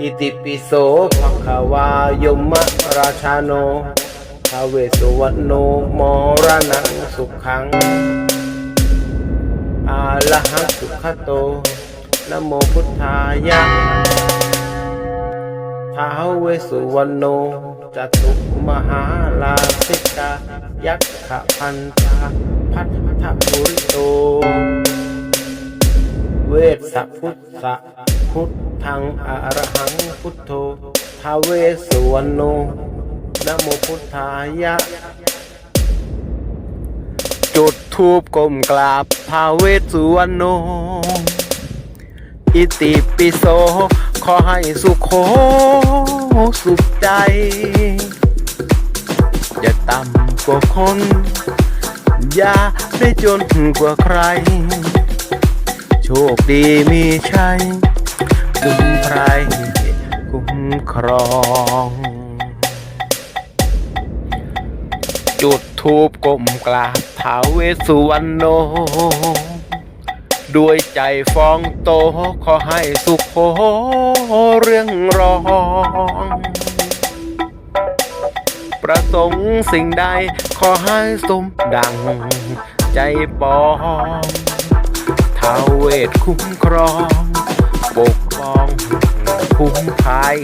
อิติปิโสภะคะวายมะราชาโนทาเวสุวรรณโนมรณังสุขัง อาลหังสุขโตนะโมพุทธายะท้าเวสุวรรณโนจตุมหาลาสิกายักขะพันธาพัทธปุริโต วสสะพุทธะพุทธังอะระหังพุทโธทาเวสุวรรณโนนะโมพุทธายะ จุดทูบก้มกราบทาเวสุวรรณโน อิติปิโส ขอให้สุขโขสุขใจ อย่าต่ำกว่าคน อย่าได้จนกว่าใคร โชคดีมีชัยคุ้มใครคุ้มครอง จุดทูบก้มกราบท้าเวสุวรรณโน ด้วยใจฟองโตขอให้สุขโขเรื่องรอง ประสงค์สิ่งใดขอให้สมดังใจปอง ทคุ้มครอง ปกป้องคุ้มภัย